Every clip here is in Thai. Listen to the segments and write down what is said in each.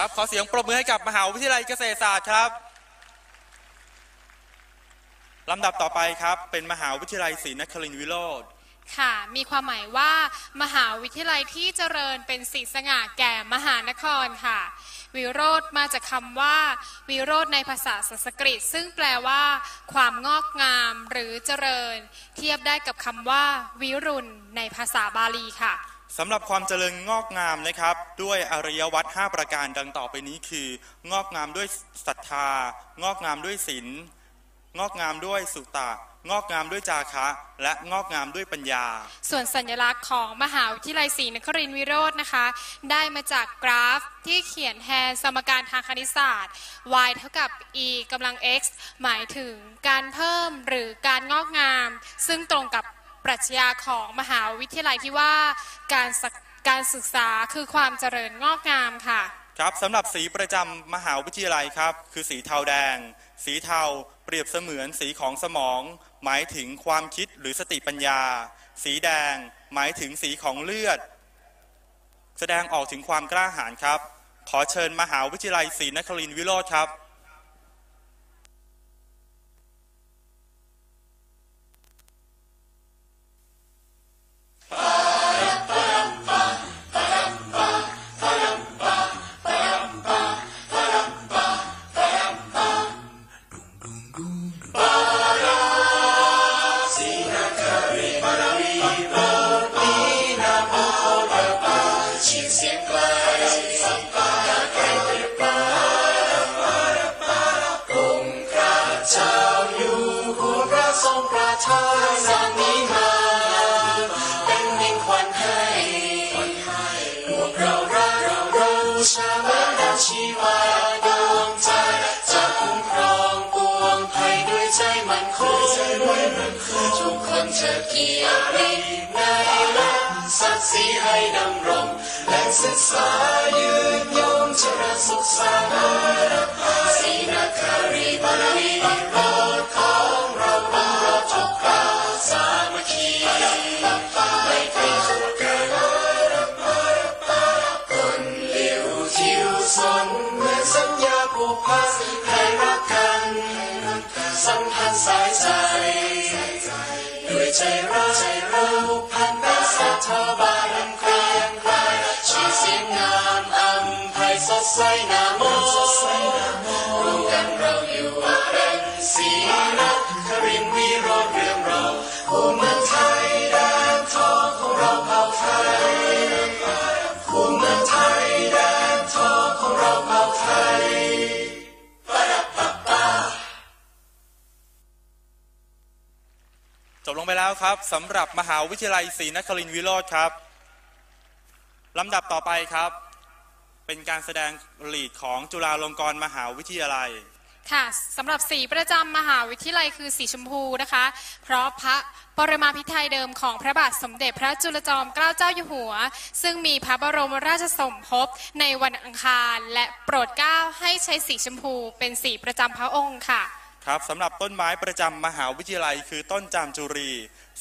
ครับขอเสียงปรบมือให้กับมหาวิทยาลัยเกษตรศาสตร์ครับลำดับต่อไปครับเป็นมหาวิทยาลัยศรีนครินทร์วิโรธค่ะ มีความหมายว่า มหาวิทยาลัยที่เจริญเป็นสีสง่าแก่มหานครค่ะ วิโรธมาจากคำว่า วิโรธในภาษาสันสกฤต ซึ่งแปลว่า ความงอกงามหรือเจริญ เทียบได้กับคำว่า วิรุณในภาษาบาลีค่ะ สำหรับความเจริญงอกงามนะครับ ด้วยอริยวัตร5ประการดังต่อไปนี้คือ งอกงามด้วยศรัทธา งอกงามด้วยศีลงอกงามด้วยสุตะ งอกงามด้วยจาคะ และงอกงามด้วยปัญญา ส่วนสัญลักษณ์ของมหาวิทยาลัยศรีนครินทร์วิโรจน์นะคะ ได้มาจากกราฟที่เขียนแทนสมการทางคณิตศาสตร์ y เท่ากับ e กำลัง x หมายถึงการเพิ่มหรือการงอกงาม ซึ่งตรงกับ ปรัชญาของมหาวิทยาลัยที่ว่าการกการศึกษาคือความเจริญงอกงามค่ะ ครับสำหรับสีประจำมหาวิทยาลัยครับ คือสีเทาแดง สีเทาเปรียบเสมือนสีของสมอง หมายถึงความคิดหรือสติปัญญา สีแดงหมายถึงสีของเลือด แสดงออกถึงความกล้าหาญครับ ขอเชิญมหาวิทยาลัยศรีนครินทร์วิโรธครับ ชีวาดวงใจจะคุ้มครองปวงภัยด้วยใจมันคงทุกคนเธอเกียรติในและศักดิ์ศรีให้ดำรง และศึกษายืนยงเจริญสุขสันต์สีนาคารีบาลี พันให้รักกันสัมพันธ์สายใจ ด้วยใจเราใจเราพันรักสัทธาบาลังคลายคลายชื่อเสียงงามอันไพสดใสนามโม ลงไปแล้วครับสำหรับมหาวิทยาลัยศรีนครินทร์วิโรธครับลำดับต่อไปครับ เป็นการแสดงลีดของจุฬาลงกรณ์มหาวิทยาลัย ค่ะสำหรับสีประจำมหาวิทยาลัยคือสีชมพูนะคะ เพราะพระปรมาภิไธยเดิมของพระบาทสมเด็จพระจุลจอมเกล้าเจ้าอยู่หัว ซึ่งมีพระบรมราชสมภพในวันอังคาร และโปรดเกล้าให้ใช้สีชมพูเป็นสีประจำพระองค์ค่ะ ครับสำหรับต้นไม้ประจำมหาวิทยาลัย คือต้นจามจุรี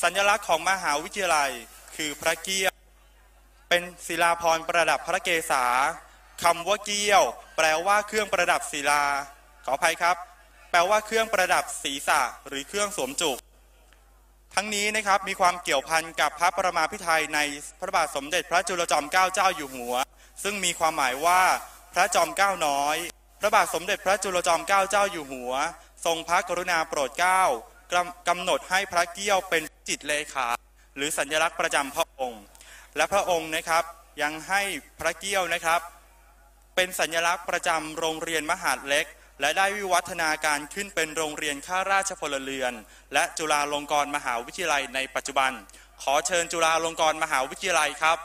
สัญลักษณ์ของมหาวิทยาลัย คือพระเกี้ยว เป็นศิลาพรประดับพระเกศาคำว่าเกี้ยว แปลว่าเครื่องประดับศิลา ขออภัยครับ แปลว่าเครื่องประดับศีรษะ หรือเครื่องสวมจุก ทั้งนี้นะครับมีความเกี่ยวพันกับพระประมาพิไทยในพระบาทสมเด็จพระจุลจอมเกล้าเจ้าอยู่หัว ซึ่งมีความหมายว่า พระจอมเกล้าน้อย พระบาทสมเด็จพระจุลจอมเกล้าเจ้าอยู่หัว ทรงพระกรุณาโปรดเกล้ากำหนดให้พระเกี้ยวเป็นจิตเลขา หรือสัญลักษณ์ประจำพระองค์ และพระองค์นะครับยังให้พระเกี้ยวนะครับ เป็นสัญลักษณ์ประจำโรงเรียนมหาดเล็ก และได้วิวัฒนาการขึ้นเป็นโรงเรียนข้าราชพลเรือน และจุฬาลงกรณ์มหาวิทยาลัยในปัจจุบัน ขอเชิญจุฬาลงกรณ์มหาวิทยาลัยครับ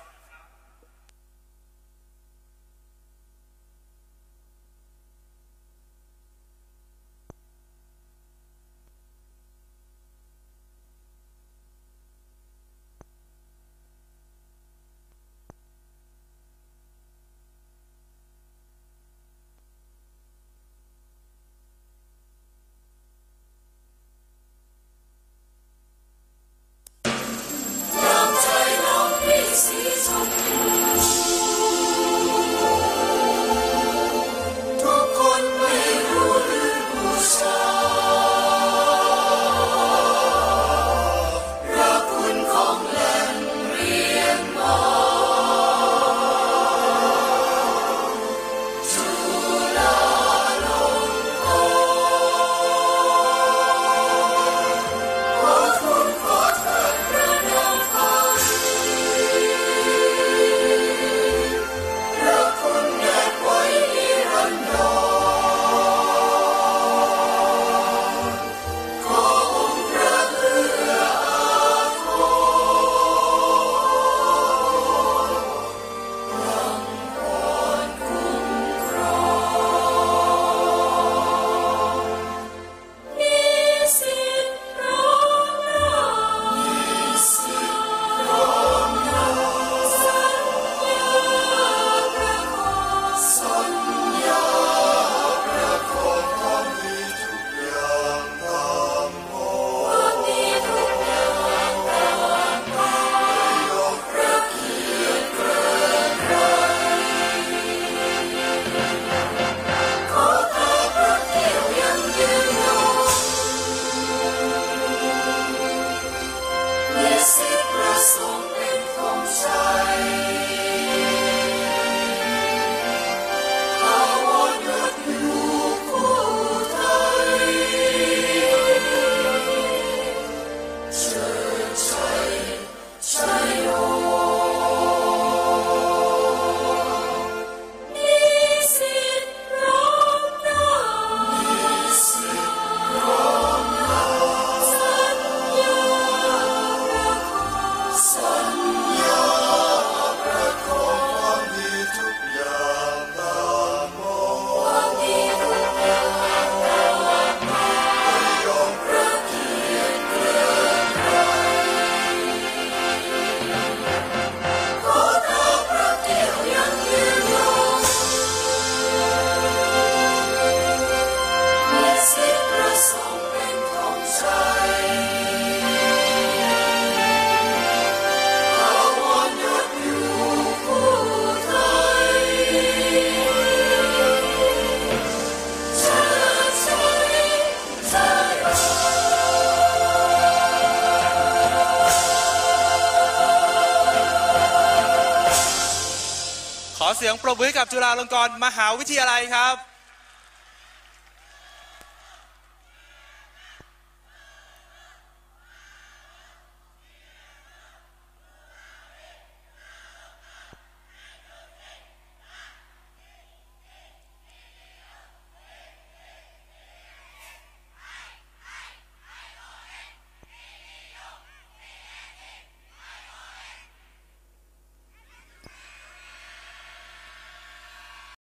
ปรบมือให้กับจุฬาลงกรณ์มหาวิทยาลัยครับ